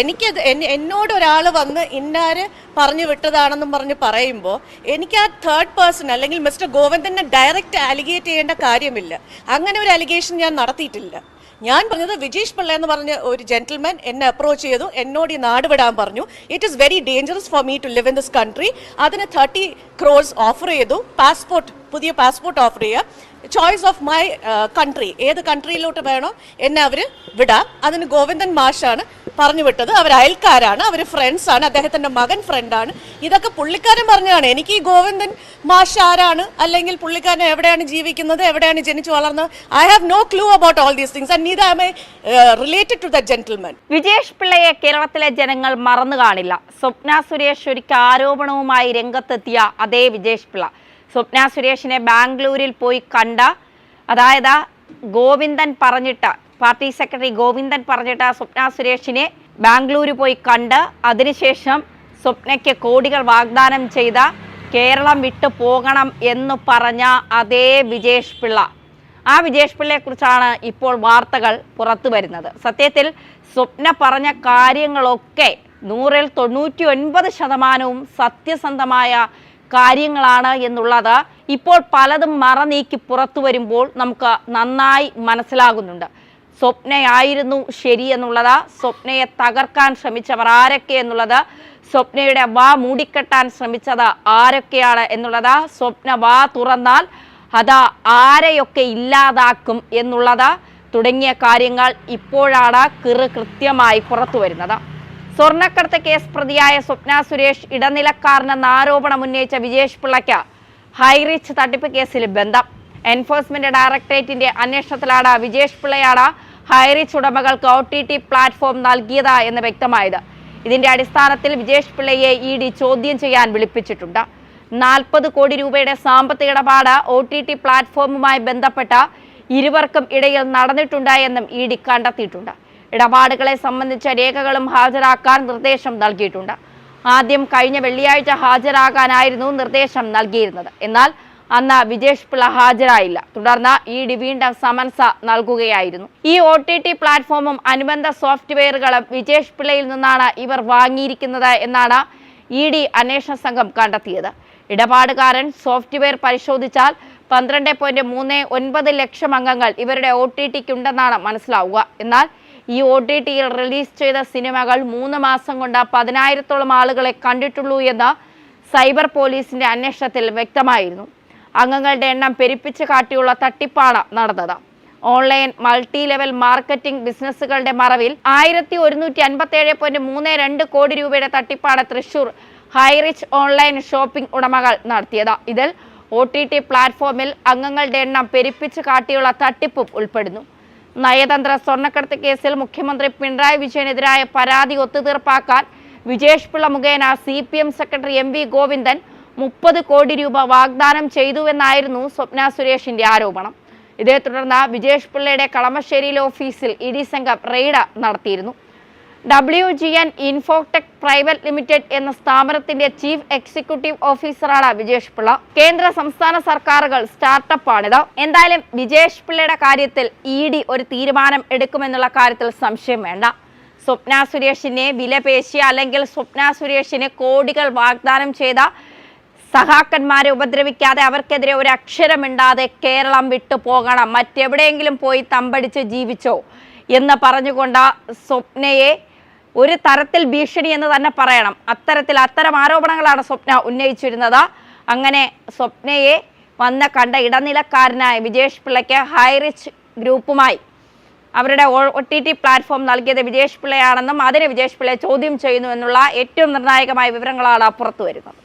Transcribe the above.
എനിക്ക് എന്നോട് ഒരാൾ വന്ന് ഇന്നാര് പറഞ്ഞു വിട്ടതാണെന്നും പറഞ്ഞ് പറയുമ്പോൾ എനിക്ക് ആ തേർഡ് പേഴ്സൺ അല്ലെങ്കിൽ മിസ്റ്റർ ഗോവിന്ദനെ ഡയറക്റ്റ് അലിഗേറ്റ് ചെയ്യേണ്ട കാര്യമില്ല. അങ്ങനെ ഒരു അലിഗേഷൻ ഞാൻ നടത്തിയിട്ടില്ല. ഞാൻ പറഞ്ഞത് വിജീഷ് പിള്ള എന്ന് പറഞ്ഞ ഒരു ജെന്റിൽമാൻ എന്നെ അപ്രോച്ച് ചെയ്തു. എന്നോട് ഈ നാട് വിടാൻ പറഞ്ഞു. It is very dangerous for me to live in this country അതിന് തേർട്ടി ക്രോസ് ഓഫർ ചെയ്തു. പാസ്പോർട്ട് പുതിയ പാസ്പോർട്ട് ഓഫർ ചെയ്യുക. ചോയ്സ് ഓഫ് മൈ കൺട്രി ഏത് കൺട്രിയിലോട്ട് വേണോ എന്നെ അവർ വിടാം. അതിന് ഗോവിന്ദൻ മാഷാണ് പറഞ്ഞു വിട്ടത്. അവർ അയൽക്കാരാണ് അവർ ഫ്രണ്ട്സ് ആണ് അദ്ദേഹത്തിന്റെ മകൻ ഫ്രണ്ടാണ് ഇതൊക്കെ പുള്ളിക്കാരൻ പറഞ്ഞതാണ്. എനിക്ക് ഈ ഗോവിന്ദൻ മാഷ് ആരാണ്? അല്ലെങ്കിൽ പുള്ളിക്കാരൻ എവിടെയാണ് ജീവിക്കുന്നത് എവിടെയാണ് ജനിച്ചു വളർന്നത്? I have no clue about all these things and neither related to the gentleman Vijesh പിള്ളയെ കേരളത്തിലെ ജനങ്ങൾ മറന്നു കാണില്ല. സ്വപ്ന സുരേഷ് ഒരിക്കൽ ആരോപണവുമായി രംഗത്തെത്തിയ അതേ വിജേഷ് പിള്ള. സ്വപ്ന സുരേഷിനെ ബാംഗ്ലൂരിൽ പോയി കണ്ട അതായത് ഗോവിന്ദൻ പറഞ്ഞിട്ട് പാർട്ടി സെക്രട്ടറി ഗോവിന്ദൻ പറഞ്ഞിട്ട് സ്വപ്ന സുരേഷിനെ ബാംഗ്ലൂർ പോയി കണ്ട് അതിനുശേഷം സ്വപ്നയ്ക്ക് കോടികൾ വാഗ്ദാനം ചെയ്ത കേരളം വിട്ടു പോകണം എന്ന് പറഞ്ഞ അതേ വിജേഷ് പിള്ള. ആ വിജേഷ് പിള്ളയെക്കുറിച്ചാണ് ഇപ്പോൾ വാർത്തകൾ പുറത്തു വരുന്നത്. സത്യത്തിൽ സ്വപ്ന പറഞ്ഞ കാര്യങ്ങളൊക്കെ നൂറിൽ തൊണ്ണൂറ്റി ഒൻപത് ശതമാനവും സത്യസന്ധമായ കാര്യങ്ങളാണ് എന്നുള്ളത് ഇപ്പോൾ പലതും മറനീക്കി പുറത്തു വരുമ്പോൾ നമുക്ക് നന്നായി മനസ്സിലാകുന്നുണ്ട്. സ്വപ്നയായിരുന്നു ശരി എന്നുള്ളത്. സ്വപ്നയെ തകർക്കാൻ ശ്രമിച്ചവർ ആരൊക്കെ എന്നുള്ളത്. സ്വപ്നയുടെ വാ മൂടിക്കെട്ടാൻ ശ്രമിച്ചത് ആരൊക്കെയാണ് എന്നുള്ളത്. സ്വപ്ന വാ തുറന്നാൽ അത് ആരെയൊക്കെ ഇല്ലാതാക്കും എന്നുള്ളത്. തുടങ്ങിയ കാര്യങ്ങൾ ഇപ്പോഴാണ് കൃത്യമായി പുറത്തു വരുന്നത്. സ്വർണക്കടത്ത് കേസ് പ്രതിയായ സ്വപ്ന സുരേഷ് ഇടനിലക്കാരനെന്ന ആരോപണം ഉന്നയിച്ച വിജേഷ് പിള്ളയ്ക്ക് ഹൈറിച്ച് തട്ടിപ്പ് കേസിൽ ബന്ധം. എൻഫോഴ്സ്മെന്റ് ഡയറക്ടറേറ്റിന്റെ അന്വേഷണത്തിലാണ് വിജേഷ് പിള്ളയാണ് ഹൈറിച്ച് ഉടമകൾക്ക് ഒ ടി ടി പ്ലാറ്റ്ഫോം നൽകിയത് എന്ന് വ്യക്തമായത്. ഇതിന്റെ അടിസ്ഥാനത്തിൽ വിജേഷ് പിള്ളയെ ഇ ഡി ചോദ്യം ചെയ്യാൻ വിളിപ്പിച്ചിട്ടുണ്ട്. നാൽപ്പത് കോടി രൂപയുടെ സാമ്പത്തിക ഇടപാട് ഒ ടി ടി പ്ലാറ്റ്ഫോമുമായി ബന്ധപ്പെട്ട ഇരുവർക്കും ഇടയിൽ നടന്നിട്ടുണ്ട് എന്നും ഇ ഡി കണ്ടെത്തിയിട്ടുണ്ട്. ഇടപാടുകളെ സംബന്ധിച്ച രേഖകളും ഹാജരാക്കാൻ നിർദ്ദേശം നൽകിയിട്ടുണ്ട്. ആദ്യം കഴിഞ്ഞ വെള്ളിയാഴ്ച ഹാജരാകാനായിരുന്നു നിർദ്ദേശം നൽകിയിരുന്നത്. എന്നാൽ അന്ന് വിജേഷ് പിള്ള ഹാജരായില്ല. തുടർന്ന് ഇ ഡി വീണ്ടും സമൻസ നൽകുകയായിരുന്നു. ഈ ഒ ടി ടി പ്ലാറ്റ്ഫോമും അനുബന്ധ സോഫ്റ്റ്വെയറുകളും വിജേഷ് പിള്ളയിൽ നിന്നാണ് ഇവർ വാങ്ങിയിരിക്കുന്നത് എന്നാണ് ഇ ഡി അന്വേഷണ സംഘം കണ്ടെത്തിയത്. ഇടപാടുകാരൻ സോഫ്റ്റ്വെയർ പരിശോധിച്ചാൽ പന്ത്രണ്ട് പോയിന്റ് മൂന്ന് ഒൻപത് ലക്ഷം അംഗങ്ങൾ ഇവരുടെ ഒ ടി ടിക്കുണ്ടെന്നാണ് മനസ്സിലാവുക. എന്നാൽ ഈ ഒ ടി ടിയിൽ റിലീസ് ചെയ്ത സിനിമകൾ മൂന്ന് മാസം കൊണ്ട് പതിനായിരത്തോളം ആളുകളെ കണ്ടിട്ടുള്ളൂ എന്ന് സൈബർ പോലീസിന്റെ അന്വേഷണത്തിൽ വ്യക്തമായിരുന്നു. അംഗങ്ങളുടെ എണ്ണം പെരുപ്പിച്ച് കാട്ടിയുള്ള തട്ടിപ്പാണ് നടന്നത്. ഓൺലൈൻ മൾട്ടി ലെവൽ മാർക്കറ്റിംഗ് ബിസിനസ്സുകളുടെ മറവിൽ ആയിരത്തി ഒരുന്നൂറ്റി അൻപത്തി ഏഴ് പോയിന്റ് മൂന്ന് രണ്ട് കോടി രൂപയുടെ തട്ടിപ്പാണ് തൃശൂർ ഹൈറിച്ച് ഓൺലൈൻ ഷോപ്പിംഗ് ഉടമകൾ നടത്തിയത്. ഇതിൽ ഒ ടി ടി പ്ലാറ്റ്ഫോമിൽ അംഗങ്ങളുടെ എണ്ണം പെരുപ്പിച്ച് കാട്ടിയുള്ള തട്ടിപ്പും ഉൾപ്പെടുന്നു. നയതന്ത്ര സ്വർണക്കടത്ത് കേസിൽ മുഖ്യമന്ത്രി പിണറായി വിജയനെതിരായ പരാതി ഒത്തുതീർപ്പാക്കാൻ വിജേഷ് പിള്ള മുഖേന C P M secretary M V Govindan മുപ്പത് കോടി രൂപ വാഗ്ദാനം ചെയ്തുവെന്നായിരുന്നു സ്വപ്ന സുരേഷിന്റെ ആരോപണം. ഇതേ തുടർന്ന് വിജേഷ് പിള്ളയുടെ കളമശ്ശേരിയിലെ ഓഫീസിൽ ഇ ഡി സംഘം റെയ്ഡ് നടത്തിയിരുന്നു. W G N Infotech private limited എന്ന സ്ഥാപനത്തിന്റെ ചീഫ് എക്സിക്യൂട്ടീവ് ഓഫീസറാണ് വിജേഷ് പിള്ള. കേന്ദ്ര സംസ്ഥാന സർക്കാരുകൾ സ്റ്റാർട്ടപ്പാണിത്. എന്തായാലും വിജേഷ് പിള്ളയുടെ കാര്യത്തിൽ ഇ ഡി ഒരു തീരുമാനം എടുക്കുമെന്നുള്ള കാര്യത്തിൽ സംശയം വേണ്ട. സ്വപ്ന സുരേഷിനെ വിലപേശി അല്ലെങ്കിൽ സ്വപ്ന സുരേഷിന് കോടികൾ വാഗ്ദാനം ചെയ്ത സഹാക്കന്മാരെ ഉപദ്രവിക്കാതെ അവർക്കെതിരെ ഒരു അക്ഷരമിണ്ടാതെ കേരളം വിട്ടു പോകണം. മറ്റെവിടെയെങ്കിലും പോയി തമ്പടിച്ച് ജീവിച്ചോ എന്ന് പറഞ്ഞുകൊണ്ട് സ്വപ്നയെ ഒരു തരത്തിൽ ഭീഷണി എന്ന് തന്നെ പറയണം. അത്തരത്തിൽ അത്തരം ആരോപണങ്ങളാണ് സ്വപ്ന ഉന്നയിച്ചിരുന്നത്. അങ്ങനെ സ്വപ്നയെ വന്ന കണ്ട ഇടനിലക്കാരനായ വിജേഷ് പിള്ളയ്ക്ക് ഹൈറിച്ച് ഗ്രൂപ്പുമായി അവരുടെ ഒ ടി ടി പ്ലാറ്റ്ഫോം നൽകിയത് വിജേഷ് പിള്ളയാണെന്നും അതിന് വിജേഷ് പിള്ളയെ ചോദ്യം ചെയ്യുന്നു എന്നുള്ള ഏറ്റവും നിർണായകമായ വിവരങ്ങളാണ് പുറത്തു വരുന്നത്